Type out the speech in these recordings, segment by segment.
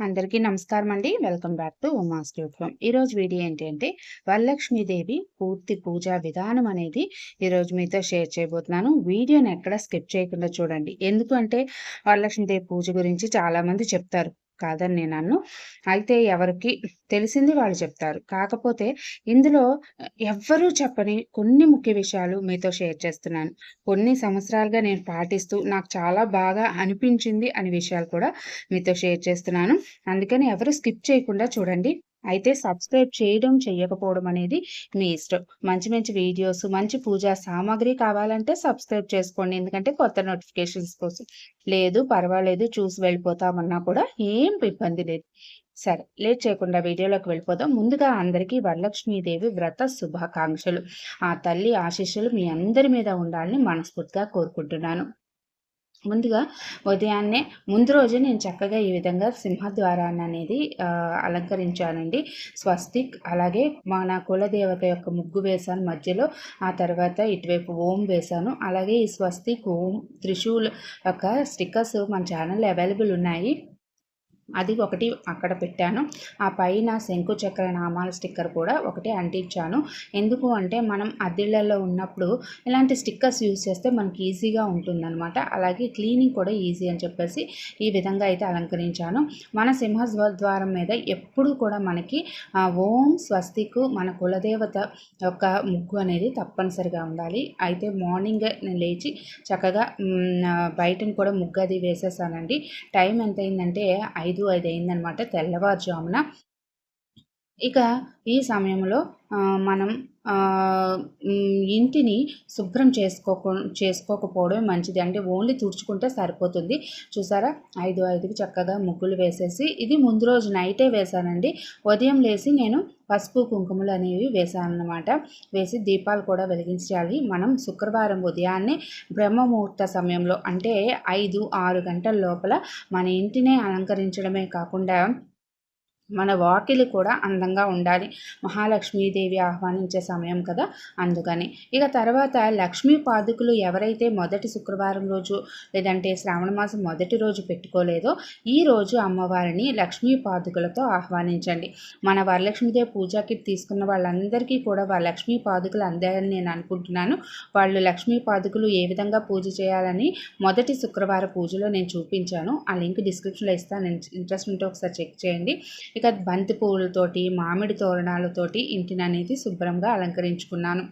అందరికీ నమస్కారం అండి వెల్కమ్ బ్యాక్ టు ఉమాస్ ట్యూబ్లం ఈరోజు వీడియో ఏంటంటే వరలక్ష్మీదేవి పూర్తి పూజా విధానం అనేది ఈరోజు మీతో షేర్ చేయబోతున్నాను. వీడియోని ఎక్కడ స్కిప్ చేయకుండా చూడండి. ఎందుకంటే వరలక్ష్మీదేవి పూజ గురించి చాలామంది చెప్తారు. కాదని నేను అన్ను అయితే ఎవరికి తెలిసింది వాళ్ళు చెప్తారు. కాకపోతే ఇందులో ఎవ్వరూ చెప్పని కొన్ని ముఖ్య విషయాలు మీతో షేర్ చేస్తున్నాను. కొన్ని సంవత్సరాలుగా నేను పాటిస్తూ నాకు చాలా బాగా అనిపించింది అనే విషయాలు కూడా మీతో షేర్ చేస్తున్నాను. అందుకని ఎవరు స్కిప్ చేయకుండా చూడండి. అయితే సబ్స్క్రైబ్ చేయడం చేయకపోవడం అనేది మీ ఇష్టం. మంచి మంచి వీడియోస్ మంచి పూజా సామాగ్రి కావాలంటే సబ్స్క్రైబ్ చేసుకోండి. ఎందుకంటే కొత్త నోటిఫికేషన్స్ కోసం. లేదు పర్వాలేదు చూసి వెళ్ళిపోతామన్నా కూడా ఏం ఇబ్బంది లేదు. సరే లేట్ చేయకుండా వీడియోలోకి వెళ్ళిపోదాం. ముందుగా అందరికీ వరలక్ష్మీదేవి వ్రత శుభాకాంక్షలు. ఆ తల్లి ఆశీస్సులు మీ అందరి మీద ఉండాలని మనస్ఫూర్తిగా కోరుకుంటున్నాను. ముందుగా ఉదయాన్నే ముందు రోజు నేను చక్కగా ఈ విధంగా సింహద్వారాన్ని అనేది అలంకరించానండి. స్వస్తిక్ అలాగే మన కులదేవత యొక్క ముగ్గు వేశాను మధ్యలో. ఆ తర్వాత ఇటువైపు ఓం వేశాను. అలాగే ఈ స్వస్తిక్ ఓం త్రిశూల్ యొక్క స్టిక్కర్స్ మన ఛానల్లో అవైలబుల్ ఉన్నాయి. అది ఒకటి అక్కడ పెట్టాను. ఆ పైన శంకు చక్ర నామాల స్టిక్కర్ కూడా ఒకటి అంటించాను. ఎందుకు అంటే మనం అద్దెళ్ళలో ఉన్నప్పుడు ఇలాంటి స్టిక్కర్స్ యూజ్ చేస్తే మనకి ఈజీగా ఉంటుందన్నమాట. అలాగే క్లీనింగ్ కూడా ఈజీ అని చెప్పేసి ఈ విధంగా అయితే అలంకరించాను. మన సింహద్వారం మీద ఎప్పుడు కూడా మనకి ఓం స్వస్తికు మన కులదేవత యొక్క ముగ్గు అనేది తప్పనిసరిగా ఉండాలి. అయితే మార్నింగ్ లేచి చక్కగా బయటను కూడా ముగ్గు అది వేసేసానండి. టైం ఎంత అయిందంటే ఐదు ఐదు ఐదు అయిందనమాట తెల్లవారుజామున. ఇక ఈ సమయంలో మనం ఇంటిని శుభ్రం చేసుకోక చేసుకోకపోవడం మంచిది. అంటే ఓన్లీ తుడుచుకుంటే సరిపోతుంది. చూసారా? ఐదు ఐదుకి చక్కగా ముగ్గులు వేసేసి ఇది ముందు రోజు నైటే వేశానండి. ఉదయం లేచి నేను పసుపు కుంకుమలు అనేవి వేసాను వేసి దీపాలు కూడా వెలిగించాలి. మనం శుక్రవారం ఉదయాన్నే బ్రహ్మముహూర్త సమయంలో అంటే ఐదు ఆరు గంటల లోపల మన ఇంటినే అలంకరించడమే కాకుండా మన వాకిలి కూడా అందంగా ఉండాలి. మహాలక్ష్మీదేవి ఆహ్వానించే సమయం కదా అందుకని. ఇక తర్వాత లక్ష్మీ పాదుకులు ఎవరైతే మొదటి శుక్రవారం రోజు లేదంటే శ్రావణ మాసం మొదటి రోజు పెట్టుకోలేదో ఈ రోజు అమ్మవారిని లక్ష్మీ పాదుకులతో ఆహ్వానించండి. మన వరలక్ష్మీదేవి పూజా కిట్ తీసుకున్న వాళ్ళందరికీ కూడా వాళ్ళ లక్ష్మీ పాదుకులు అందారని నేను అనుకుంటున్నాను. వాళ్ళు లక్ష్మీ పాదుకులు ఏ విధంగా పూజ చేయాలని మొదటి శుక్రవార పూజలో నేను చూపించాను. ఆ లింక్ డిస్క్రిప్షన్లో ఇస్తాను. ఇంట్రెస్ట్ ఉంటే ఒకసారి చెక్ చేయండి. ఇక బంతి పువ్వులతోటి మామిడి తోరణాలతోటి ఇంటిని అనేది శుభ్రంగా అలంకరించుకున్నాను.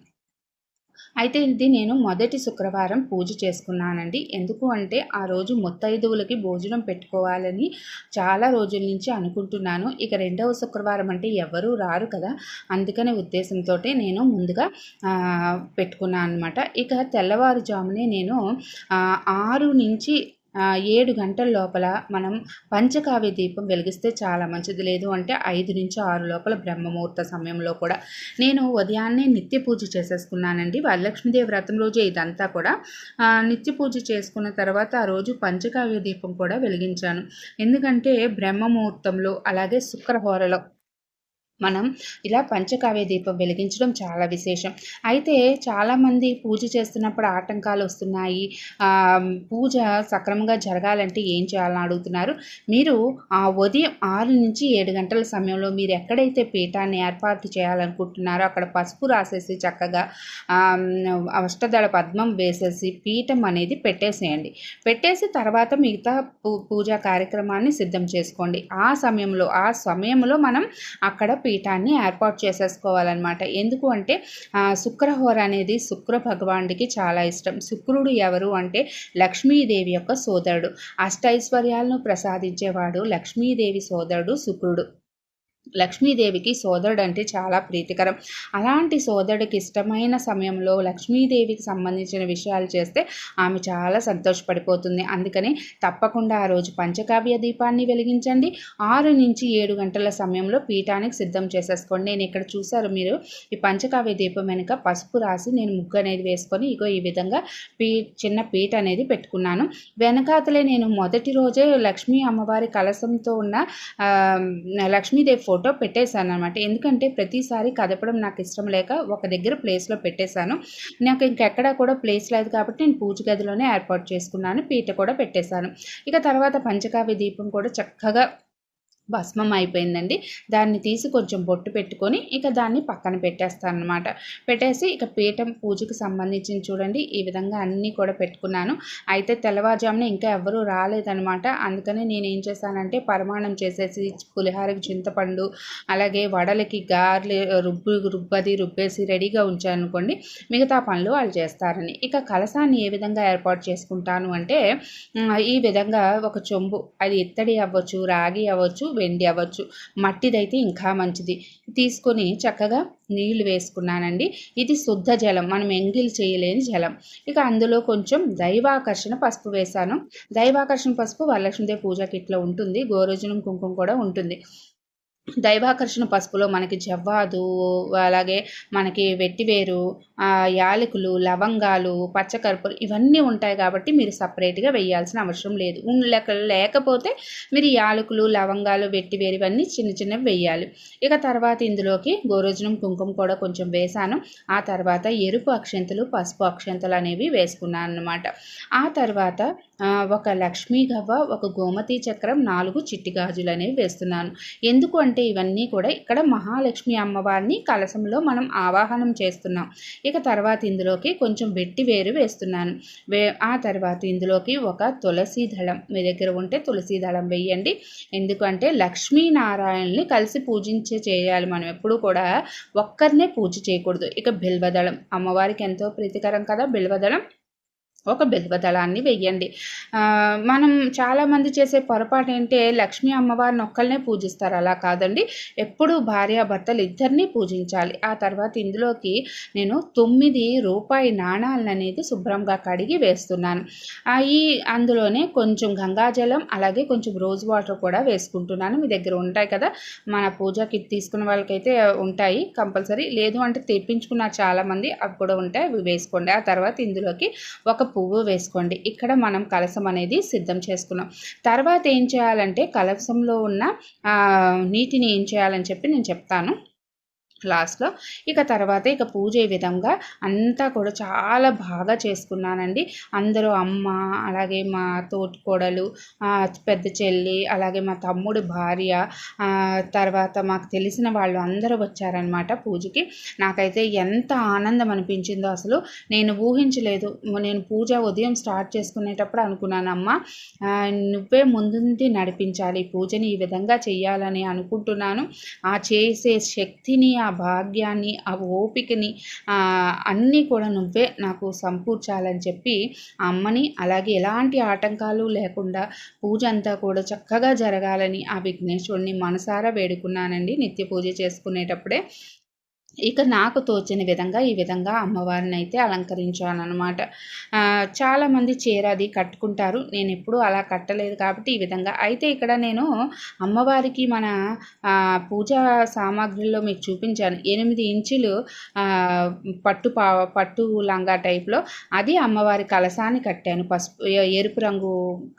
అయితే ఇది నేను మొదటి శుక్రవారం పూజ చేసుకున్నానండి. ఎందుకు అంటే ఆ రోజు ముత్తైదువులకి భోజనం పెట్టుకోవాలని చాలా రోజుల నుంచి అనుకుంటున్నాను. ఇక రెండవ శుక్రవారం అంటే ఎవరూ రారు కదా. అందుకనే ఉద్దేశంతో నేను ముందుగా పెట్టుకున్నాను అనమాట ఇక తెల్లవారుజామునే నేను ఆరు నుంచి ఏడు గంటల లోపల మనం పంచకావ్య దీపం వెలిగిస్తే చాలా మంచిది. లేదు అంటే ఐదు నుంచి ఆరు లోపల బ్రహ్మముహూర్త సమయంలో కూడా. నేను ఉదయాన్నే నిత్య పూజ చేసేసుకున్నానండి. వరలక్ష్మీదేవి వ్రతం రోజు ఇదంతా కూడా. నిత్య పూజ చేసుకున్న తర్వాత ఆ రోజు పంచకావ్య దీపం కూడా వెలిగించాను. ఎందుకంటే బ్రహ్మముహూర్తంలో అలాగే శుక్రహోరలో మనం ఇలా పంచకావ్య దీపం వెలిగించడం చాలా విశేషం. అయితే చాలామంది పూజ చేస్తున్నప్పుడు ఆటంకాలు వస్తున్నాయి. పూజ సక్రమంగా జరగాలంటే ఏం చేయాలని అడుగుతున్నారు? మీరు ఆ ఉదయం ఆరు నుంచి ఏడు గంటల సమయంలో మీరు ఎక్కడైతే పీఠాన్ని ఏర్పాటు చేయాలనుకుంటున్నారో అక్కడ పసుపు రాసేసి చక్కగా అష్టదళ పద్మం వేసేసి పీఠం అనేది పెట్టేసేయండి. పెట్టేసి తర్వాత మిగతా పూజా కార్యక్రమాన్ని సిద్ధం చేసుకోండి. ఆ సమయంలో ఆ సమయంలో మనం అక్కడ పీఠాన్ని ఏర్పాటు చేసేసుకోవాలన్నమాట. ఎందుకు అంటే శుక్రహోర అనేది శుక్ర భగవానుడికి చాలా ఇష్టం. శుక్రుడు ఎవరు అంటే లక్ష్మీదేవి యొక్క సోదరుడు. అష్టైశ్వర్యాలను ప్రసాదించేవాడు లక్ష్మీదేవి సోదరుడు శుక్రుడు. లక్ష్మీదేవికి సోదరుడు అంటే చాలా ప్రీతికరం. అలాంటి సోదరుడికి ఇష్టమైన సమయంలో లక్ష్మీదేవికి సంబంధించిన విషయాలు చేస్తే ఆమె చాలా సంతోషపడిపోతుంది. అందుకని తప్పకుండా ఆ రోజు పంచకావ్య దీపాన్ని వెలిగించండి. ఆరు నుంచి ఏడు గంటల సమయంలో పీఠానికి సిద్ధం చేసేసుకోండి. నేను ఇక్కడ చూశారు మీరు ఈ పంచకావ్య దీపం వెనుక పసుపు రాసి నేను ముగ్గు అనేది వేసుకొని ఇగో ఈ విధంగా పీ చిన్న పీట అనేది పెట్టుకున్నాను. వెనకాతలే నేను మొదటి రోజే లక్ష్మీ అమ్మవారి కలసంతో ఉన్న లక్ష్మీదేవి ఫోటో ఫోటో పెట్టేశాను అనమాట ఎందుకంటే ప్రతిసారి కదపడం నాకు ఇష్టం లేక ఒక దగ్గర ప్లేస్లో పెట్టేశాను. నాకు ఇంకెక్కడా కూడా ప్లేస్ లేదు కాబట్టి నేను పూజ గదిలోనే ఏర్పాటు చేసుకున్నాను పీట కూడా పెట్టేశాను. ఇక తర్వాత పంచకావ్య దీపం కూడా చక్కగా భస్మం అయిపోయిందండి. దాన్ని తీసి కొంచెం బొట్టు పెట్టుకొని ఇక దాన్ని పక్కన పెట్టేస్తాను అనమాట పెట్టేసి ఇక పీఠం పూజకి సంబంధించిన చూడండి ఈ విధంగా అన్నీ కూడా పెట్టుకున్నాను. అయితే తెల్లవారుజామున ఇంకా ఎవరూ రాలేదనమాట అందుకని నేను ఏం చేశానంటే పరిమాణం చేసేసి పులిహారకి చింతపండు అలాగే వడలకి గార్లు రుబ్బు రుబ్బది రుబ్బేసి రెడీగా ఉంచాను అనుకోండి మిగతా పనులు వాళ్ళు చేస్తారని. ఇక కలసాన్ని ఏ విధంగా ఏర్పాటు చేసుకుంటాను అంటే ఈ విధంగా ఒక చెంబు అది ఇత్తడి అవ్వచ్చు రాగి అవ్వచ్చు వెండి అవ్వచ్చు. మట్టిదైతే ఇంకా మంచిది. తీసుకొని చక్కగా నీళ్ళు వేసుకున్నానండి. ఇది శుద్ధ జలం. మనం ఎంగిల్ చేయలేని జలం. ఇక అందులో కొంచెం దైవాకర్షణ పసుపు వేశాను. దైవాకర్షణ పసుపు వరలక్ష్మీదేవి పూజ కిట్లో ఉంటుంది. గోరోజనం కుంకుమ కూడా ఉంటుంది. దైవాకర్షణ పసుపులో మనకి జవ్వాదు అలాగే మనకి వెట్టివేరు యాలకులు లవంగాలు పచ్చకర్పూరం ఇవన్నీ ఉంటాయి కాబట్టి మీరు సపరేట్గా వేయాల్సిన అవసరం లేదు. లేకపోతే మీరు యాలకులు లవంగాలు వెట్టివేరు ఇవన్నీ చిన్న చిన్నవి వేయాలి. ఇక తర్వాత ఇందులోకి గోరోజనం కుంకుమ కూడా కొంచెం వేసాను. ఆ తర్వాత ఎరుపు అక్షంతలు పసుపు అక్షంతలు అనేవి వేసుకున్నాను అనమాట ఆ తర్వాత ఒక లక్ష్మీ గవ్వ ఒక గోమతి చక్రం నాలుగు చిట్టి గాజులు అనేవి వేస్తున్నాను. ఎందుకు అంటే ఇవన్నీ కూడా ఇక్కడ మహాలక్ష్మి అమ్మవారిని కలసంలో మనం ఆవాహనం చేస్తున్నాం. ఇక తర్వాత ఇందులోకి కొంచెం వెట్టి వేరు వేస్తున్నాను. వే ఆ తర్వాత ఇందులోకి ఒక తులసి దళం. మీ దగ్గర ఉంటే తులసి దళం వేయండి. ఎందుకంటే లక్ష్మీనారాయణని కలిసి పూజించే చేయాలి మనం. ఎప్పుడూ కూడా ఒక్కరినే పూజ చేయకూడదు. ఇక బిల్వదళం. అమ్మవారికి ఎంతో ప్రీతికరం కదా బిల్వదళం. ఒక దళాన్ని వెయ్యండి. మనం చాలామంది చేసే పొరపాటు ఏంటంటే లక్ష్మీ అమ్మవారిని ఒక్కళ్ళనే పూజిస్తారు. అలా కాదండి. ఎప్పుడు భార్యాభర్తలు ఇద్దరిని పూజించాలి. ఆ తర్వాత ఇందులోకి నేను తొమ్మిది రూపాయి నాణాలను అనేది శుభ్రంగా కడిగి వేస్తున్నాను. ఈ అందులోనే కొంచెం గంగాజలం అలాగే కొంచెం రోజ్ వాటర్ కూడా వేసుకుంటున్నాను. మీ దగ్గర ఉంటాయి కదా. మన పూజకి కిట్ తీసుకున్న వాళ్ళకైతే ఉంటాయి కంపల్సరీ. లేదు అంటే తెప్పించుకున్న చాలామంది అవి కూడా ఉంటాయి. అవి వేసుకోండి. ఆ తర్వాత ఇందులోకి ఒక పువ్వు వేసుకోండి. ఇక్కడ మనం కలసం అనేది సిద్ధం చేసుకున్నాం. తర్వాత ఏం చేయాలంటే కలసంలో ఉన్న నీటిని ఏం చేయాలని చెప్పి నేను చెప్తాను. లాస్ట్లో. ఇక తర్వాత ఇక పూజ ఈ విధంగా అంతా కూడా చాలా బాగా చేసుకున్నానండి. అందరూ అమ్మ అలాగే మా తోటి కోడలు పెద్ద చెల్లి అలాగే మా తమ్ముడు భార్య తర్వాత మాకు తెలిసిన వాళ్ళు అందరూ వచ్చారనమాట పూజకి. నాకైతే ఎంత ఆనందం అనిపించిందో అసలు. నేను ఊహించలేదు. నేను పూజ ఉదయం స్టార్ట్ చేసుకునేటప్పుడు అనుకున్నాను అమ్మ నువ్వే ముందుండి నడిపించాలి. పూజని ఈ విధంగా చెయ్యాలని అనుకుంటున్నాను. ఆ చేసే శక్తిని ఆ ఆ భాగ్యాన్ని ఆ ఓపికని అన్నీ కూడా నువ్వే నాకు సంపూర్చాలని చెప్పి ఆ అమ్మని అలాగే ఎలాంటి ఆటంకాలు లేకుండా పూజ అంతా కూడా చక్కగా జరగాలని ఆ విఘ్నేశ్వరుని మనసారా వేడుకున్నానండి. నిత్య పూజ చేసుకునేటప్పుడే ఇక నాకు తోచిన విధంగా ఈ విధంగా అమ్మవారిని అయితే అలంకరించాను అనమాట చాలామంది చీర అది కట్టుకుంటారు. నేను ఎప్పుడూ అలా కట్టలేదు కాబట్టి ఈ విధంగా. అయితే ఇక్కడ నేను అమ్మవారికి మన పూజా సామాగ్రిలో మీకు చూపించాను. ఎనిమిది ఇంచులు పట్టు పా పట్టు లంగా టైప్లో అది అమ్మవారి కలసాన్ని కట్టాను. పసుపు ఎరుపు రంగు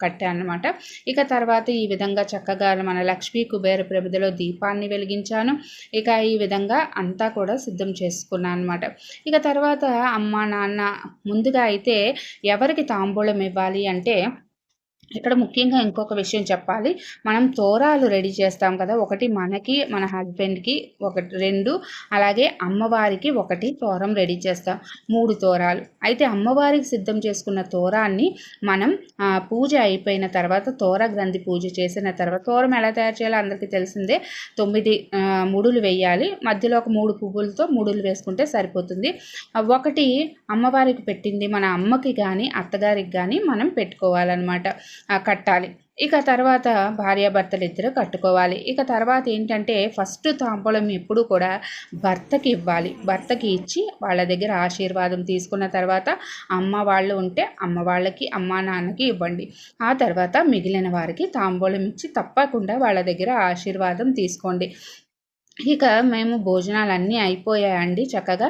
కట్టాను అనమాట ఇక తర్వాత ఈ విధంగా చక్కగా మన లక్ష్మీ కుబేర ప్రభిదలో దీపాన్ని వెలిగించాను. ఇక ఈ విధంగా అంతా కూడా కూడా సిద్ధం చేసుకున్నాను అనమాట ఇక తర్వాత అమ్మ నాన్న ముందుగా అయితే ఎవరికి తాంబూలం ఇవ్వాలి అంటే ఇక్కడ ముఖ్యంగా ఇంకొక విషయం చెప్పాలి. మనం తోరాలు రెడీ చేస్తాం కదా ఒకటి మనకి మన హస్బెండ్కి ఒకటి రెండు అలాగే అమ్మవారికి ఒకటి తోరం రెడీ చేస్తాం. మూడు తోరాలు. అయితే అమ్మవారికి సిద్ధం చేసుకున్న తోరాన్ని మనం పూజ అయిపోయిన తర్వాత తోర గ్రంథి పూజ చేసిన తర్వాత తోరం ఎలా తయారు చేయాలో అందరికీ తెలిసిందే. తొమ్మిది ముడులు వేయాలి. మధ్యలో ఒక మూడు పువ్వులతో ముడులు వేసుకుంటే సరిపోతుంది. ఒకటి అమ్మవారికి పెట్టింది మన అమ్మకి కానీ అత్తగారికి కానీ మనం పెట్టుకోవాలన్నమాట. కట్టాలి. ఇక తర్వాత భార్యాభర్తలు ఇద్దరు కట్టుకోవాలి. ఇక తర్వాత ఏంటంటే ఫస్ట్ తాంబూలం ఎప్పుడు కూడా భర్తకి ఇవ్వాలి. భర్తకి ఇచ్చి వాళ్ళ దగ్గర ఆశీర్వాదం తీసుకున్న తర్వాత అమ్మ వాళ్ళు ఉంటే అమ్మ వాళ్ళకి అమ్మ నాన్నకి ఇవ్వండి. ఆ తర్వాత మిగిలిన వారికి తాంబూలం ఇచ్చి తప్పకుండా వాళ్ళ దగ్గర ఆశీర్వాదం తీసుకోండి. ఇక మేము భోజనాలు అన్నీ అయిపోయాయండి చక్కగా.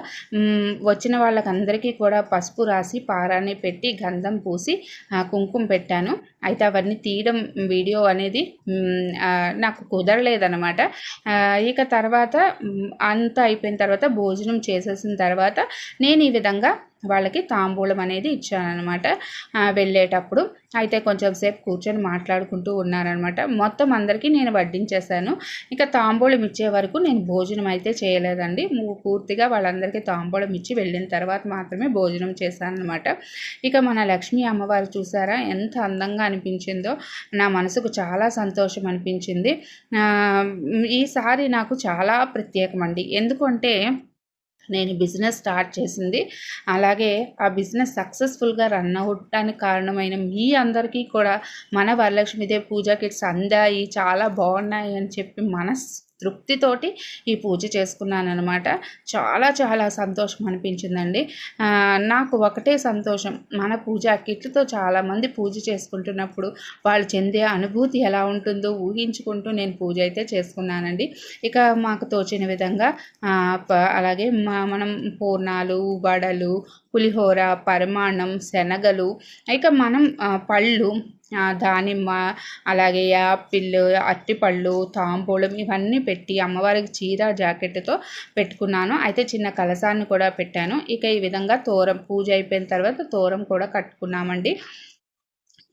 వచ్చిన వాళ్ళకందరికీ కూడా పసుపు రాసి పారాన్ని పెట్టి గంధం పూసి కుంకుమ పెట్టాను. అయితే అవన్నీ తీయడం వీడియో అనేది నాకు కుదరలేదనమాట ఇక తర్వాత అంతా అయిపోయిన తర్వాత భోజనం చేసేసిన తర్వాత నేను ఈ విధంగా వాళ్ళకి తాంబూలం అనేది ఇచ్చానమాట వెళ్ళేటప్పుడు అయితే కొంచెం సేపు కూర్చొని మాట్లాడుకుంటూ ఉన్నారనమాట మొత్తం అందరికీ నేను వడ్డించేశాను. ఇంకా తాంబూలం ఇచ్చే వరకు నేను భోజనం అయితే చేయలేదండి. పూర్తిగా వాళ్ళందరికీ తాంబూలం ఇచ్చి వెళ్ళిన తర్వాత మాత్రమే భోజనం చేశానమాట ఇక మన లక్ష్మీ అమ్మవారు చూసారా? ఎంత అందంగా అనిపించిందో. నా మనసుకు చాలా సంతోషం అనిపించింది. ఈసారి నాకు చాలా ప్రత్యేకమండి. ఎందుకంటే నేను బిజినెస్ స్టార్ట్ చేసింది. అలాగే ఆ బిజినెస్ సక్సెస్ఫుల్గా రన్ అవ్వడానికి కారణమైన మీ అందరికీ కూడా మన వరలక్ష్మీదేవి పూజా కిట్స్ అందాయి చాలా బాగున్నాయి అని చెప్పి మనస్ తృప్తితోటి ఈ పూజ చేసుకున్నాను అనమాట చాలా చాలా సంతోషం అనిపించిందండి. నాకు ఒకటే సంతోషం. మన పూజ కిట్లతో చాలామంది పూజ చేసుకుంటున్నప్పుడు వాళ్ళు చెందే అనుభూతి ఎలా ఉంటుందో ఊహించుకుంటూ నేను పూజ అయితే చేసుకున్నానండి. ఇక మాకు తోచిన విధంగా అలాగే మనం పూర్ణాలు వడలు పులిహోర పరిమాణం శనగలు ఇక మనం పళ్ళు దానిమ్మ అలాగే యాపిల్ అరటిపళ్ళు తాంబూలం ఇవన్నీ పెట్టి అమ్మవారికి చీర జాకెట్తో పెట్టుకున్నాను. అయితే చిన్న కలసాన్ని కూడా పెట్టాను. ఇక ఈ విధంగా తోరం పూజ అయిపోయిన తర్వాత తోరం కూడా కట్టుకున్నామండి.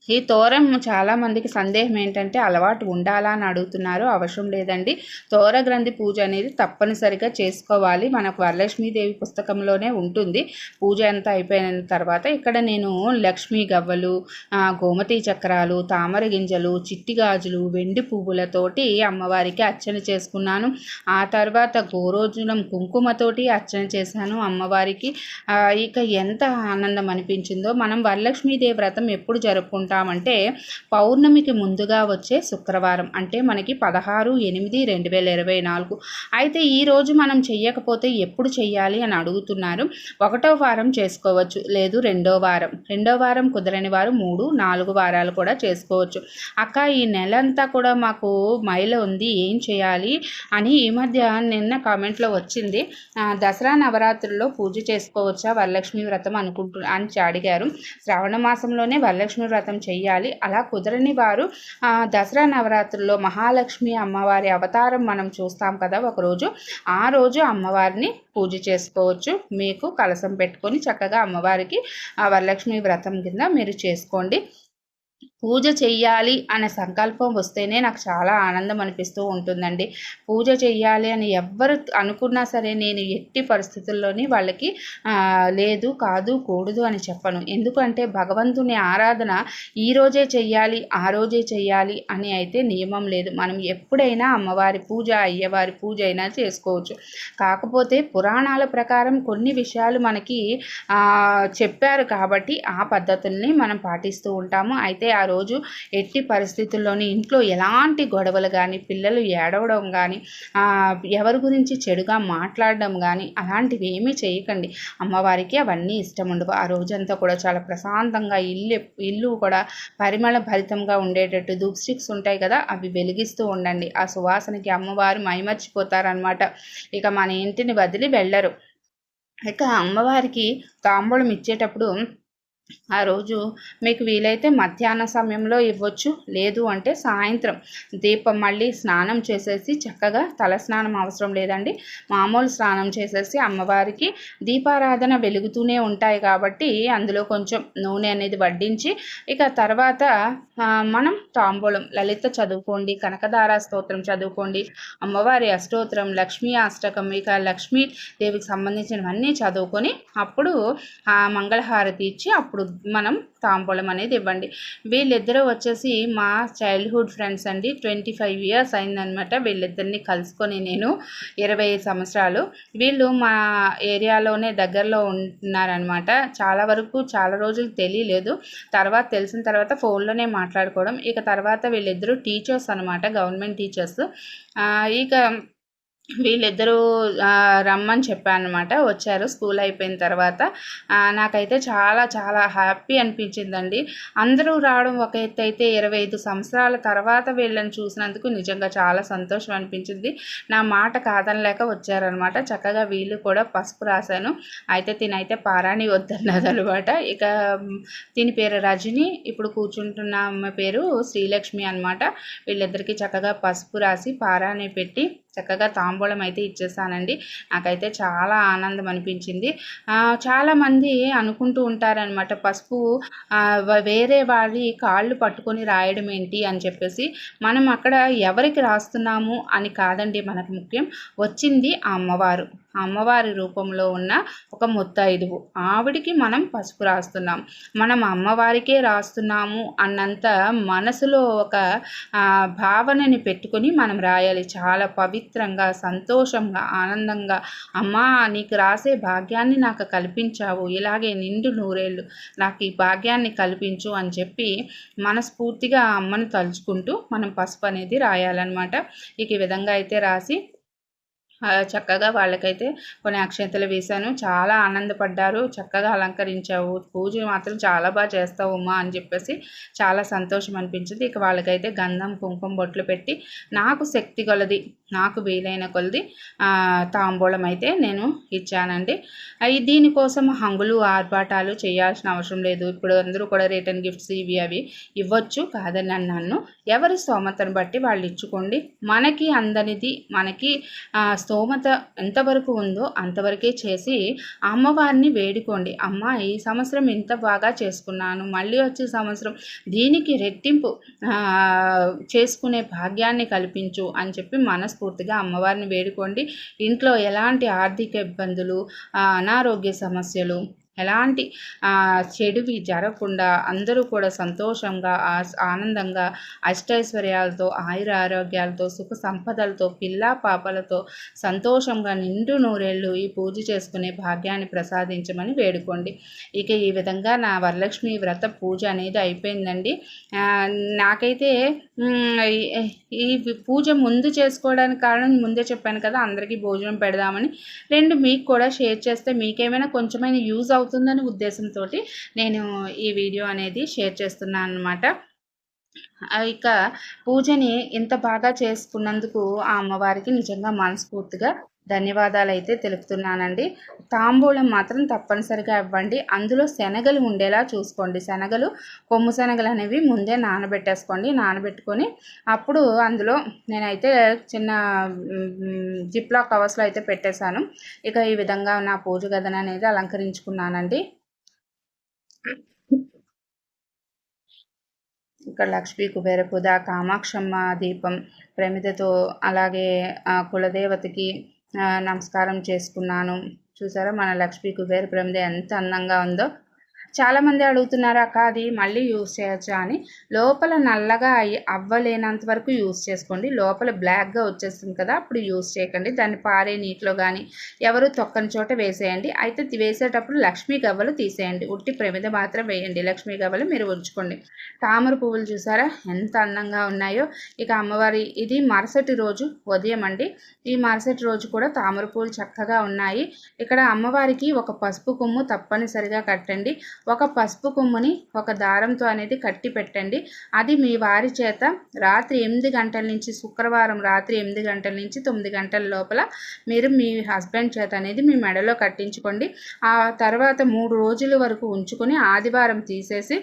ఈ తోరం చాలామందికి సందేహం ఏంటంటే అలవాటు ఉండాలా అని అడుగుతున్నారు. అవసరం లేదండి. తోర గ్రంథి పూజ అనేది తప్పనిసరిగా చేసుకోవాలి. మనకు వరలక్ష్మీదేవి పుస్తకంలోనే ఉంటుంది. పూజ అంతా అయిపోయిన తర్వాత ఇక్కడ నేను లక్ష్మీ గవ్వలు గోమతి చక్రాలు తామర గింజలు చిట్టి గాజులు వెండి పువ్వులతోటి అమ్మవారికి అర్చన చేసుకున్నాను. ఆ తర్వాత గోరోజునం కుంకుమతోటి అర్చన చేశాను అమ్మవారికి. ఇక ఎంత ఆనందం అనిపించిందో మనం వరలక్ష్మీదేవి వ్రతం ఎప్పుడు జరుపుకుంటాం చేసుకుంటామంటే పౌర్ణమికి ముందుగా వచ్చే శుక్రవారం అంటే మనకి పదహారు ఎనిమిది రెండు వేల ఇరవై నాలుగు. అయితే ఈరోజు మనం చెయ్యకపోతే ఎప్పుడు చెయ్యాలి అని అడుగుతున్నారు. ఒకటో వారం చేసుకోవచ్చు లేదు రెండో వారం. రెండో వారం కుదరని వారు మూడు నాలుగు వారాలు కూడా చేసుకోవచ్చు. అక్క ఈ నెల అంతా కూడా మాకు మైల ఉంది ఏం చేయాలి అని ఈ మధ్య నిన్న కామెంట్లో వచ్చింది. దసరా నవరాత్రుల్లో పూజ చేసుకోవచ్చా వరలక్ష్మి వ్రతం అనుకుంటు అని అడిగారు. శ్రావణ మాసంలోనే వరలక్ష్మి వ్రతం చేయాలి అలా కుదరని వారు దసరా నవరాత్రుల్లో మహాలక్ష్మి అమ్మవారి అవతారం మనం చూస్తాం కదా ఒకరోజు. ఆ రోజు అమ్మవారిని పూజ చేసుకోవచ్చు. మీకు కలసం పెట్టుకొని చక్కగా అమ్మవారికి వరలక్ష్మి వ్రతం కింద మీరు చేసుకోండి. పూజ చెయ్యాలి అనే సంకల్పం వస్తేనే నాకు చాలా ఆనందం అనిపిస్తూ ఉంటుందండి. పూజ చెయ్యాలి అని ఎవ్వరు అనుకున్నా సరే నేను ఎట్టి పరిస్థితుల్లోని వాళ్ళకి లేదు కాదు కూడదు అని చెప్పను. ఎందుకంటే భగవంతుని ఆరాధన ఈ రోజే చెయ్యాలి ఆ రోజే చెయ్యాలి అని అయితే నియమం లేదు. మనం ఎప్పుడైనా అమ్మవారి పూజ అయ్యవారి పూజ అయినా చేసుకోవచ్చు. కాకపోతే పురాణాల ప్రకారం కొన్ని విషయాలు మనకి చెప్పారు కాబట్టి ఆ పద్ధతుల్ని మనం పాటిస్తూ ఉంటాము. అయితే ఆ రోజు ఎట్టి పరిస్థితుల్లోని ఇంట్లో ఎలాంటి గొడవలు కానీ పిల్లలు ఏడవడం కానీ ఎవరి గురించి చెడుగా మాట్లాడడం కానీ అలాంటివి ఏమీ చేయకండి. అమ్మవారికి అవన్నీ ఇష్టం ఉండవు. ఆ రోజంతా కూడా చాలా ప్రశాంతంగా ఇల్లు ఇల్లు కూడా పరిమళ భరితంగా ఉండేటట్టు ధూప్ స్టిక్స్ ఉంటాయి కదా అవి వెలిగిస్తూ ఉండండి. ఆ సువాసనకి అమ్మవారు మైమర్చిపోతారనమాట ఇక మన ఇంటిని వదిలి వెళ్ళరు. ఇక అమ్మవారికి తాంబూలం ఇచ్చేటప్పుడు ఆ రోజు మీకు వీలైతే మధ్యాహ్న సమయంలో ఇవ్వచ్చు. లేదు అంటే సాయంత్రం. దీపం మళ్ళీ స్నానం చేసేసి చక్కగా తల స్నానం అవసరం లేదండి. మామూలు స్నానం చేసేసి అమ్మవారికి దీపారాధన వెలుగుతూనే ఉంటాయి కాబట్టి అందులో కొంచెం నూనె అనేది వడ్డించి ఇక తర్వాత మనం తాంబూలం లలిత చదువుకోండి కనకదార స్తోత్రం చదువుకోండి అమ్మవారి అష్టోత్రం లక్ష్మీ అష్టకం ఇక లక్ష్మీ దేవికి సంబంధించినవన్నీ చదువుకొని అప్పుడు మంగళహారతి ఇచ్చి అప్పుడు అప్పుడు మనం తాంబూలం అనేది ఇవ్వండి. వీళ్ళిద్దరూ వచ్చేసి మా చైల్డ్హుడ్ ఫ్రెండ్స్ అండి. ట్వంటీ ఫైవ్ ఇయర్స్ అయిందనమాట వీళ్ళిద్దరిని కలుసుకొని నేను ఇరవై సంవత్సరాలు. వీళ్ళు మా ఏరియాలోనే దగ్గరలో ఉంటున్నారనమాట చాలా వరకు చాలా రోజులు తెలియలేదు. తర్వాత తెలిసిన తర్వాత ఫోన్లోనే మాట్లాడుకోవడం. ఇక తర్వాత వీళ్ళిద్దరూ టీచర్స్ అనమాట గవర్నమెంట్ టీచర్స్ ఇక వీళ్ళిద్దరూ రమ్మని చెప్పాను అనమాట వచ్చారు స్కూల్ అయిపోయిన తర్వాత. నాకైతే చాలా చాలా హ్యాపీ అనిపించిందండి. అందరూ రావడం ఒక ఎత్తు అయితే ఇరవై ఐదు సంవత్సరాల తర్వాత వీళ్ళని చూసినందుకు నిజంగా చాలా సంతోషం అనిపించింది. నా మాట కాదనలేక వచ్చారనమాట చక్కగా వీళ్ళు కూడా పసుపు రాశాను. అయితే తినైతే పారాణి వద్దన్నది అనమాట ఇక తిని దీని పేరు రజని. ఇప్పుడు కూర్చుంటున్న అమ్మ పేరు శ్రీలక్ష్మి అనమాట వీళ్ళిద్దరికీ చక్కగా పసుపు రాసి పారాణి పెట్టి చక్కగా తాంబూలం అయితే ఇచ్చేసానండి. నాకైతే చాలా ఆనందం అనిపించింది. చాలామంది అనుకుంటూ ఉంటారనమాట పసుపు వేరే వారి కాళ్ళు పట్టుకొని రాయడం ఏంటి అని చెప్పేసి. మనం అక్కడ ఎవరికి రాస్తున్నాము అని కాదండి మనకు ముఖ్యం. వచ్చింది ఆ అమ్మవారు. అమ్మవారి రూపంలో ఉన్న ఒక ముత్తైదువు. ఆవిడికి మనం పసుపు రాస్తున్నాం. మనం అమ్మవారికే రాస్తున్నాము అన్నంత మనసులో ఒక భావనని పెట్టుకొని మనం రాయాలి. చాలా పవిత్రంగా సంతోషంగా ఆనందంగా అమ్మా నీకు రాసే భాగ్యాన్ని నాకు కల్పించావు. ఇలాగే నిండు నూరేళ్ళు నాకు ఈ భాగ్యాన్ని కల్పించు అని చెప్పి మనస్ఫూర్తిగా అమ్మను తలుచుకుంటూ మనం పసుపు అనేది రాయాలన్నమాట. ఇక ఈ విధంగా అయితే రాసి చక్కగా వాళ్ళకైతే కొన్ని అక్షంతలు వేశాను. చాలా ఆనందపడ్డారు. చక్కగా అలంకరించావు. పూజ మాత్రం చాలా బాగా చేస్తావు ఉమా అని చెప్పేసి చాలా సంతోషం అనిపించింది. ఇక వాళ్ళకైతే గంధం కుంకుమ బొట్లు పెట్టి నాకు శక్తి కొలది నాకు వీలైన కొలది తాంబూలం అయితే నేను ఇచ్చానండి. అవి దీనికోసం హంగులు ఆర్భాటాలు చేయాల్సిన అవసరం లేదు. ఇప్పుడు అందరూ కూడా రిటర్న్ గిఫ్ట్స్ ఇవి అవి ఇవ్వచ్చు కాదని నన్ను ఎవరి స్తోమతను బట్టి వాళ్ళు ఇచ్చుకోండి. మనకి అందనిది మనకి స్తోమత ఎంతవరకు ఉందో అంతవరకే చేసి అమ్మవారిని వేడుకోండి. అమ్మ ఈ సంవత్సరం ఇంత బాగా చేసుకున్నాను. మళ్ళీ వచ్చే సంవత్సరం దీనికి రెట్టింపు చేసుకునే భాగ్యాన్ని కల్పించు అని చెప్పి మనస్ఫూర్తిగా అమ్మవారిని వేడుకోండి. ఇంట్లో ఎలాంటి ఆర్థిక ఇబ్బందులు అనారోగ్య సమస్యలు ఎలాంటి చెడువి జరగకుండా అందరూ కూడా సంతోషంగా ఆస్- ఆనందంగా అష్టైశ్వర్యాలతో ఆయుర ఆరోగ్యాలతో సుఖ సంపదలతో పిల్ల పాపలతో సంతోషంగా నిండు నూరేళ్ళు ఈ పూజ చేసుకునే భాగ్యాన్ని ప్రసాదించమని వేడుకోండి. ఇక ఈ విధంగా నా వరలక్ష్మి వ్రత పూజ అనేది అయిపోయిందండి. నాకైతే ఈ- పూజ ముందు చేసుకోవడానికి కారణం ముందే చెప్పాను కదా అందరికీ భోజనం పెడదామని. రెండు మీకు కూడా షేర్ చేస్తే మీకేమైనా కొంచెమైనా యూజ్ అవుతుంది అవుతుందనే ఉద్దేశంతో నేను ఈ వీడియో అనేది షేర్ చేస్తున్నాను అనమాట ఇక పూజని ఇంత బాగా చేసుకున్నందుకు ఆ అమ్మవారికి నిజంగా మనస్ఫూర్తిగా ధన్యవాదాలు అయితే తెలుపుతున్నానండి. తాంబూలం మాత్రం తప్పనిసరిగా ఇవ్వండి. అందులో శనగలు ఉండేలా చూసుకోండి. శనగలు కొమ్ము శనగలు అనేవి ముందే నానబెట్టేసుకోండి. నానబెట్టుకొని అప్పుడు అందులో నేనైతే చిన్న జిప్లా కవర్స్లో అయితే పెట్టేశాను. ఇక ఈ విధంగా నా పూజ గదన అనేది అలంకరించుకున్నానండి. ఇక్కడ లక్ష్మీ కుబేర పూజ కామాక్షమ్మ దీపం ప్రమిదతో అలాగే కులదేవతకి నమస్కారం చేసుకున్నాను. చూసారా మన లక్ష్మీ కుబేర ప్రమిద ఎంత అందంగా ఉందో. చాలామంది అడుగుతున్నారు అక్క అది మళ్ళీ యూస్ చేయొచ్చా? అని. లోపల నల్లగా అవ్వలేనంత వరకు యూస్ చేసుకోండి. లోపల బ్లాక్గా వచ్చేస్తుంది కదా అప్పుడు యూస్ చేయకండి. దాన్ని పారే నీటిలో కానీ ఎవరు తొక్కని చోట వేసేయండి. అయితే వేసేటప్పుడు లక్ష్మీ గవ్వలు తీసేయండి. ఉట్టి ప్రమిద మాత్రం వేయండి. లక్ష్మీ గవ్వలు మీరు ఉంచుకోండి. తామర పువ్వులు చూసారా? ఎంత అందంగా ఉన్నాయో. ఇక అమ్మవారి ఇది మరుసటి రోజు ఉదయం అండి. ఈ మరుసటి రోజు కూడా తామర పువ్వులు చక్కగా ఉన్నాయి. ఇక్కడ అమ్మవారికి ఒక పసుపు కొమ్ము తప్పనిసరిగా కట్టండి. ఒక పసుపు కొమ్ముని ఒక దారంతో అనేది కట్టి పెట్టండి. అది మీ వారి చేత రాత్రి ఎనిమిది గంటల నుంచి శుక్రవారం రాత్రి ఎనిమిది గంటల నుంచి తొమ్మిది గంటల లోపల మీరు మీ హస్బెండ్ చేత అనేది మీ మెడలో కట్టించుకోండి. ఆ తర్వాత మూడు రోజుల వరకు ఉంచుకొని ఆదివారం తీసేసి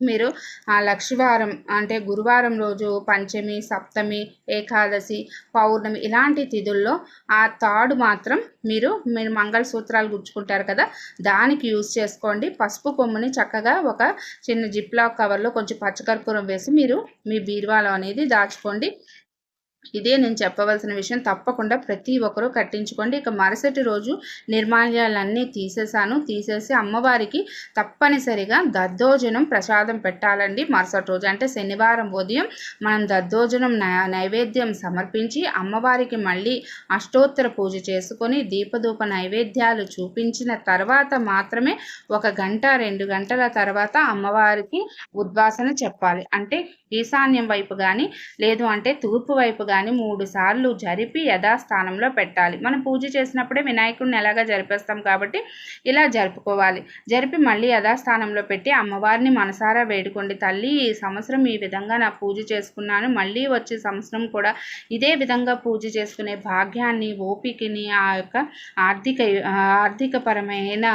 మీరు ఆ లక్షవారం అంటే గురువారం రోజు పంచమి సప్తమి ఏకాదశి పౌర్ణమి ఇలాంటి తిథుల్లో ఆ తాడు మాత్రం మీరు మీరు మంగళసూత్రాలు గుచ్చుకుంటారు కదా దానికి యూజ్ చేసుకోండి. పసుపు కొమ్ముని చక్కగా ఒక చిన్న జిప్లాక్ కవర్లో కొంచెం పచ్చకర్పూరం వేసి మీరు మీ బీరువాలో అనేది దాచుకోండి. ఇదే నేను చెప్పవలసిన విషయం. తప్పకుండా ప్రతి ఒక్కరూ కట్టించుకోండి. ఇక మరుసటి రోజు నిర్మాల్యాలన్నీ తీసేసాను తీసేసి అమ్మవారికి తప్పనిసరిగా దద్దోజనం ప్రసాదం పెట్టాలండి మరుసటి రోజు. అంటే శనివారం ఉదయం మనం దద్దోజనం నైవేద్యం సమర్పించి అమ్మవారికి మళ్ళీ అష్టోత్తర పూజ చేసుకొని దీపధూప నైవేద్యాలు చూపించిన తర్వాత మాత్రమే ఒక గంట రెండు గంటల తర్వాత అమ్మవారికి ఉద్వాసన చెప్పాలి. అంటే ఈశాన్యం వైపు కానీ లేదు అంటే తూర్పు వైపు కానీ మూడు సార్లు జరిపి యథాస్థానంలో పెట్టాలి. మనం పూజ చేసినప్పుడే వినాయకుడిని ఎలాగా జరిపేస్తాం కాబట్టి ఇలా జరుపుకోవాలి. జరిపి మళ్ళీ యథాస్థానంలో పెట్టి అమ్మవారిని మనసారా వేడుకోండి. తల్లి ఈ సంవత్సరం ఈ విధంగా నా పూజ చేసుకున్నాను. మళ్ళీ వచ్చే సంవత్సరం కూడా ఇదే విధంగా పూజ చేసుకునే భాగ్యాన్ని ఓపికని ఆ యొక్క ఆర్థిక ఆర్థికపరమైన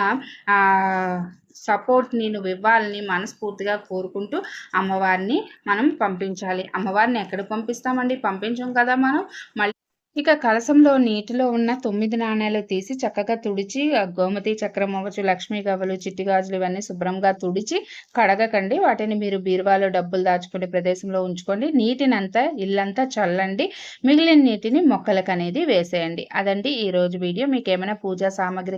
సపోర్ట్ నువ్వు ఇవ్వాలని మనస్ఫూర్తిగా కోరుకుంటూ అమ్మవారిని మనం పంపించాలి. అమ్మవారిని ఎక్కడ పంపిస్తామండి? పంపించాం కదా మనం. మళ్ళీ ఇక కలసంలో నీటిలో ఉన్న తొమ్మిది నాణ్యాలు తీసి చక్కగా తుడిచి ఆ గోమతి చక్రం అవ్వచ్చు లక్ష్మీ గవ్వలు చిట్టి గాజులు ఇవన్నీ శుభ్రంగా తుడిచి కడగకండి. వాటిని మీరు బీరువాలో డబ్బులు దాచుకునే ప్రదేశంలో ఉంచుకోండి. నీటినంతా ఇల్లంతా చల్లండి. మిగిలిన నీటిని మొక్కలకు అనేది వేసేయండి. అదండి ఈరోజు వీడియో. మీకు ఏమైనా పూజా సామాగ్రి